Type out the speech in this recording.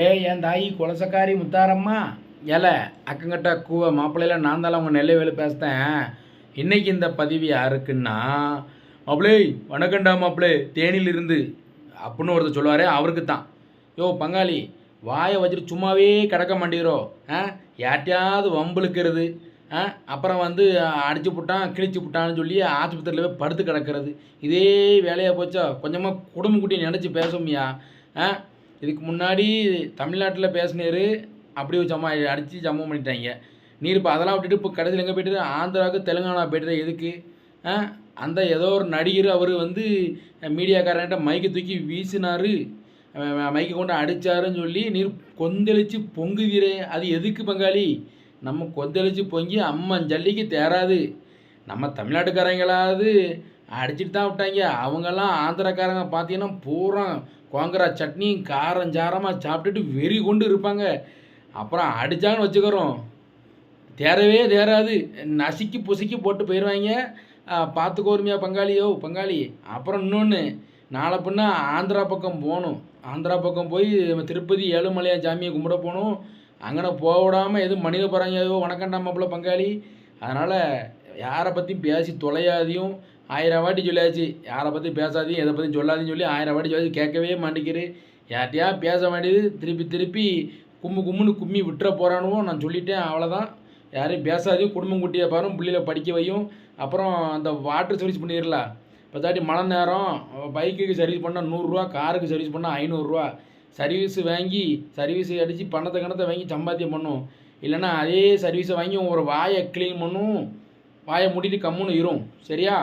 ஏ என் தாயி குலசக்காரி முத்தாரம்மா. ஏல அக்கங்கிட்ட கூவ மாப்பிள்ளையில நான் தான் உங்கள் நெல்லை வேலை பேசுகிறேன் இன்னைக்கு இந்த பதிவு யாருக்குன்னா மாப்பிளே வணக்கம்டா மாப்பிளே தேனியிலிருந்து அப்படின்னு ஒருத்தர் சொல்லுவார் அவருக்கு தான். யோ பங்காளி வாயை வச்சுட்டு சும்மாவே கிடக்க மாட்டேங்கிறோ? ஆ யார்ட்டையாவது வம்புழுக்கிறது ஆ அப்புறம் வந்து அடிச்சு புட்டான் கிழிச்சு புட்டான்னு சொல்லி ஆஸ்பத்திரியில் போய் படுத்து கிடக்கிறது. இதே வேலையாக போச்சா? கொஞ்சமாக குடும்ப குட்டி நினச்சி பேசுமியா? ஆ இதுக்கு முன்னாடி தமிழ்நாட்டில் பேசினாரு அப்படி ஒரு அடித்து ஜம்மம் பண்ணிட்டாங்க. நீர் இப்போ அதெல்லாம் விட்டுட்டு இப்போ கடைசியில் எங்கே போய்ட்டு ஆந்திராவுக்கு தெலுங்கானா போய்ட்டு எதுக்கு? அந்த ஏதோ ஒரு நடிகர் அவர் வந்து மீடியாக்காரங்கிட்ட மைக்கை தூக்கி வீசினாரு. மைக்கை கொண்டு அடிச்சாருன்னு சொல்லி நீர் கொந்தளிச்சு பொங்குதீரே அது எதுக்கு பங்காளி? நம்ம கொந்தளிச்சு பொங்கி அம்மன் ஜல்லிக்கு தேராது நம்ம தமிழ்நாட்டுக்காரங்களாவது அடிச்சுட்டு தான் விட்டாங்க. அவங்கெல்லாம் ஆந்திராக்காரங்க பார்த்தீங்கன்னா பூரா கோங்கரா சட்னியும் காரம் சாரமாக சாப்பிட்டுட்டு வெறி கொண்டு இருப்பாங்க. அப்புறம் அடித்தாங்கன்னு வச்சுக்கிறோம். தேரவே தேராது நசுக்கி புசுக்கி போட்டு போயிடுவாங்க. பார்த்துக்கோருமையா பங்காளியோ பங்காளி. அப்புறம் இன்னொன்று நாளை பின்னா ஆந்திரா பக்கம் போகணும். ஆந்திரா பக்கம் போய் நம்ம திருப்பதி ஏழுமலையா சாமியை கும்பிட போகணும். அங்கே போக விடாமல் எதுவும் மனித பறாங்க ஏதோ வணக்கண்டாமப்பில் பங்காளி. அதனால் யாரை பற்றியும் பேசி தொலையாதையும் ஆயிரம் வாட்டி சொல்லியாச்சு. யாரை பற்றி பேசாதையும் எதை பற்றியும் சொல்லாதையும் சொல்லி ஆயிரம் வாட்டி சொல்லி கேட்கவே மாட்டேங்கிறேன் யார்ட்டையா பேச மாட்டேது திருப்பி திருப்பி கும்மு கும்முன்னு கும்மி விட்டுற போகிறானுவோ நான் சொல்லிட்டேன் அவ்வளோதான் யாரையும் பேசாதையும் குடும்பம் குட்டியை பாரும் பிள்ளைகளை படிக்க வையும். அப்புறம் அந்த வாட்டர் சர்வீஸ் பண்ணிடலாம் பத்தாட்டி மழை நேரம் பைக்குக்கு சர்வீஸ் பண்ணால் நூறுரூவா காருக்கு சர்வீஸ் பண்ணால் ஐநூறுரூவா. சர்வீஸ் வாங்கி சர்வீஸ் அடித்து பணத்தை கணத்தை வாங்கி சம்பாத்தியம் பண்ணும். இல்லைன்னா அதே சர்வீஸை வாங்கி ஒரு வாயை க்ளீன் பண்ணும். வாயை மூடிட்டு கம்முன்னு இரும். சரியா?